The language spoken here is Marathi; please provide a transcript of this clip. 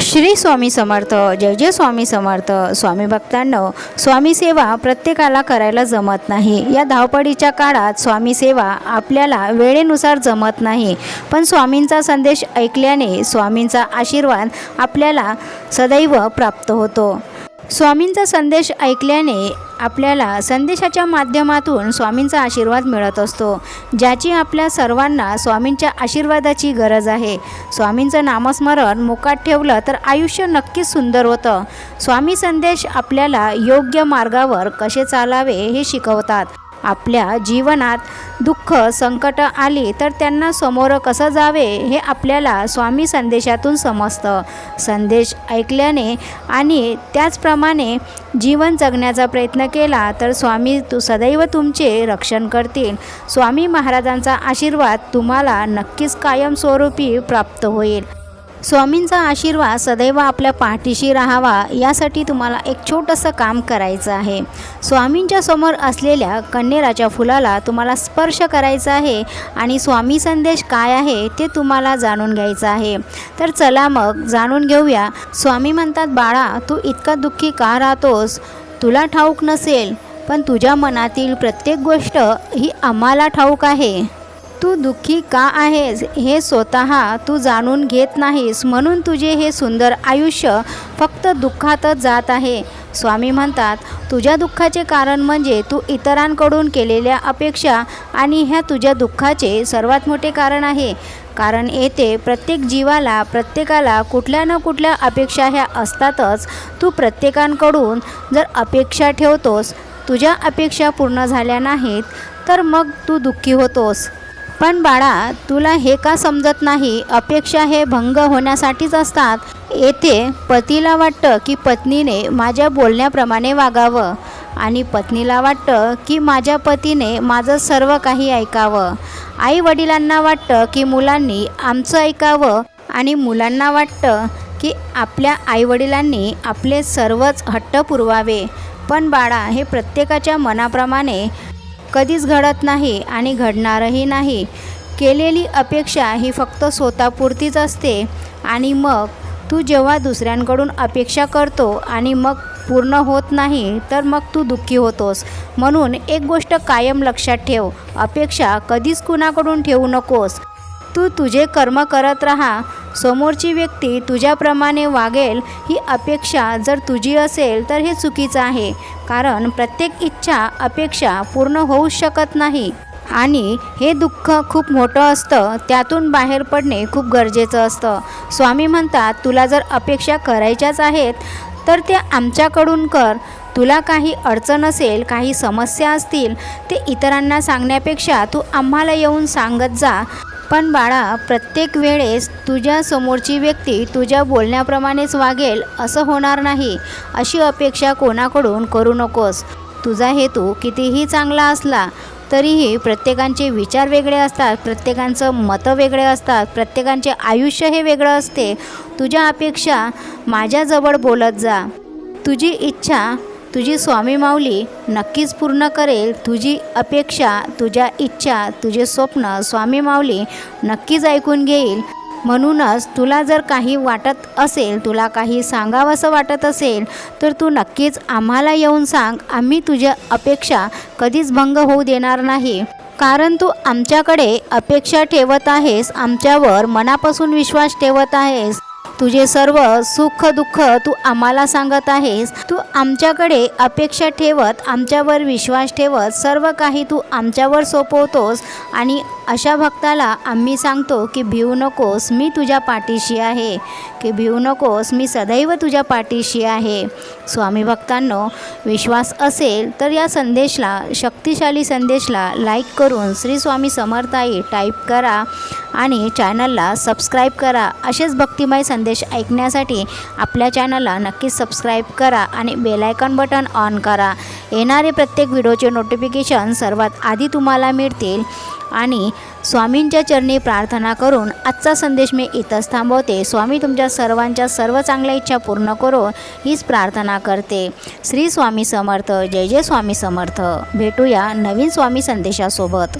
श्री स्वामी समर्थ जय जय स्वामी समर्थ स्वामी भक्तांनो स्वामी सेवा प्रत्येकाला करायला जमत नाही. या धावपळीच्या काळात स्वामी सेवा आपल्याला वेळेनुसार जमत नाही. पण स्वामींचा संदेश ऐकल्याने स्वामींचा आशीर्वाद आपल्याला सदैव प्राप्त होतो. स्वामींचा संदेश ऐकल्याने आपल्याला संदेशाच्या माध्यमातून स्वामींचा आशीर्वाद मिळत असतो ज्याची आपल्या सर्वांना स्वामींच्या आशीर्वादाची गरज आहे. स्वामींचं नामस्मरण मुकात ठेवलं तर आयुष्य नक्कीच सुंदर होतं. स्वामी संदेश आपल्याला योग्य मार्गावर कसे चालावे हे शिकवतात. आपल्या जीवनात दुःख संकट आली तर त्यांना समोर कसं जावे हे आपल्याला स्वामी संदेशातून समजतं. संदेश ऐकल्याने आणि त्याचप्रमाणे जीवन जगण्याचा प्रयत्न केला तर स्वामी तू सदैव तुमचे रक्षण करतील. स्वामी महाराजांचा आशीर्वाद तुम्हाला नक्कीच कायमस्वरूपी प्राप्त होईल. स्वामींचा आशीर्वाद सदैव आपल्या पाठीशी राहावा यासाठी तुम्हाला एक छोटंसं काम करायचं आहे. स्वामींच्या समोर असलेल्या कन्नेराच्या फुलाला तुम्हाला स्पर्श करायचा आहे आणि स्वामी संदेश काय आहे ते तुम्हाला जाणून घ्यायचं आहे. तर चला मग जाणून घेऊया. स्वामी म्हणतात बाळा तू इतका दुःखी का राहतोस? तुला ठाऊक नसेल पण तुझ्या मनातील प्रत्येक गोष्ट ही आम्हाला ठाऊक आहे. तू दुःखी का आहेस? हे स्वतः तू जाणून घेत नाहीस. म्हणून तुझे हे सुंदर आयुष्य फक्त दुःखातच जात आहे. स्वामी म्हणतात तुझ्या दुःखाचे कारण म्हणजे तू इतरांकडून केलेल्या अपेक्षा आणि ह्या तुझ्या दुःखाचे सर्वात मोठे कारण आहे. कारण येथे प्रत्येक जीवाला प्रत्येकाला कुठल्या ना कुठल्या अपेक्षा ह्या असतातच. तू प्रत्येकांकडून जर अपेक्षा ठेवतोस तुझ्या अपेक्षा पूर्ण झाल्या नाहीत तर मग तू दुःखी होतोस. पण बाळा तुला हे का समजत नाही? अपेक्षा हे भंग होण्यासाठीच असतात. येथे पतीला वाटतं की पत्नीने माझ्या बोलण्याप्रमाणे वागावं आणि पत्नीला वाटतं की माझ्या पतीने माझं सर्व काही ऐकावं. आई वडिलांना वाटतं की मुलांनी आमचं ऐकावं आणि मुलांना वाटतं की आपल्या आईवडिलांनी आपले सर्वच हट्ट पुरवावे. पण बाळा हे प्रत्येकाच्या मनाप्रमाणे कधीच घडत नाही आणि घडणारही नाही. केलेली अपेक्षा ही फक्त स्वतःपुरतीच असते आणि मग तू जेव्हा दुसऱ्यांकडून अपेक्षा करतो आणि मग पूर्ण होत नाही तर मग तू दुःखी होतोस. म्हणून एक गोष्ट कायम लक्षात ठेव अपेक्षा कधीच कुणाकडून ठेवू नकोस. तू तुझे कर्म करत राहा समोरची व्यक्ती तुझ्याप्रमाणे वागेल ही अपेक्षा जर तुझी असेल तर हे चुकीचं आहे. कारण प्रत्येक इच्छा अपेक्षा पूर्ण होऊच शकत नाही. आणि हे दुःख खूप मोठं असतं त्यातून बाहेर पडणे खूप गरजेचं असतं. स्वामी म्हणतात तुला जर अपेक्षा करायच्याच आहेत तर ते आमच्याकडून कर. तुला काही अडचण असेल काही समस्या असतील ते इतरांना सांगण्यापेक्षा तू आम्हाला येऊन सांगत जा. पण बाळा प्रत्येक वेळेस तुझ्या समोरची व्यक्ती तुझ्या बोलण्याप्रमाणेच वागेल असं होणार नाही अशी अपेक्षा कोणाकडून करू नकोस. तुझा हेतू कितीही चांगला असला तरीही प्रत्येकांचे विचार वेगळे असतात प्रत्येकांचं मतं वेगळे असतात प्रत्येकांचे आयुष्य हे वेगळं असते. तुझ्या अपेक्षा माझ्याजवळ बोलत जा. तुझी इच्छा तुझी स्वामी माऊली नक्कीच पूर्ण करेल. तुझी अपेक्षा तुझ्या इच्छा तुझे स्वप्न स्वामी माऊली नक्कीच ऐकून घेईल. म्हणूनच तुला जर काही वाटत असेल तुला काही सांगावंसं वाटत असेल तर तू नक्कीच आम्हाला येऊन सांग. आम्ही तुझ्या अपेक्षा कधीच भंग होऊ देणार नाही. कारण तू आमच्याकडे अपेक्षा ठेवत आहेस आमच्यावर मनापासून विश्वास ठेवत आहेस. तुझे सर्व सुख दुःख तू आम्हाला सांगत आहेस. तू आमच्याकडे अपेक्षा ठेवत आमच्यावर विश्वास ठेवत सर्व काही तू आमच्यावर सोपवतोस आणि अशा भक्ताला आम्ही सांगतो की भिवू नकोस मी तुझ्या पाठीशी आहे. की भिवू नकोस मी सदैव तुझ्या पाठीशी आहे. स्वामी भक्तांनो विश्वास असेल तर या संदेशला शक्तिशाली संदेशला लाईक करून श्री स्वामी समर्थाई टाईप करा. आणि चॅनलला सबस्क्राईब करा. असेच भक्तिमय संदेश ऐकण्यासाठी आपल्या चॅनलला नक्कीच सबस्क्राईब करा आणि बेलायकॉन बटन ऑन करा. येणारे प्रत्येक व्हिडिओचे नोटिफिकेशन सर्वात आधी तुम्हाला मिळतील. आणि स्वामींच्या चरणी प्रार्थना करून आजचा संदेश मी इथंच थांबवते. स्वामी तुमच्या सर्वांच्या सर्व चांगल्या इच्छा पूर्ण करो हीच प्रार्थना करते. श्री स्वामी समर्थ. जय जय स्वामी समर्थ. भेटूया नवीन स्वामी संदेशासोबत.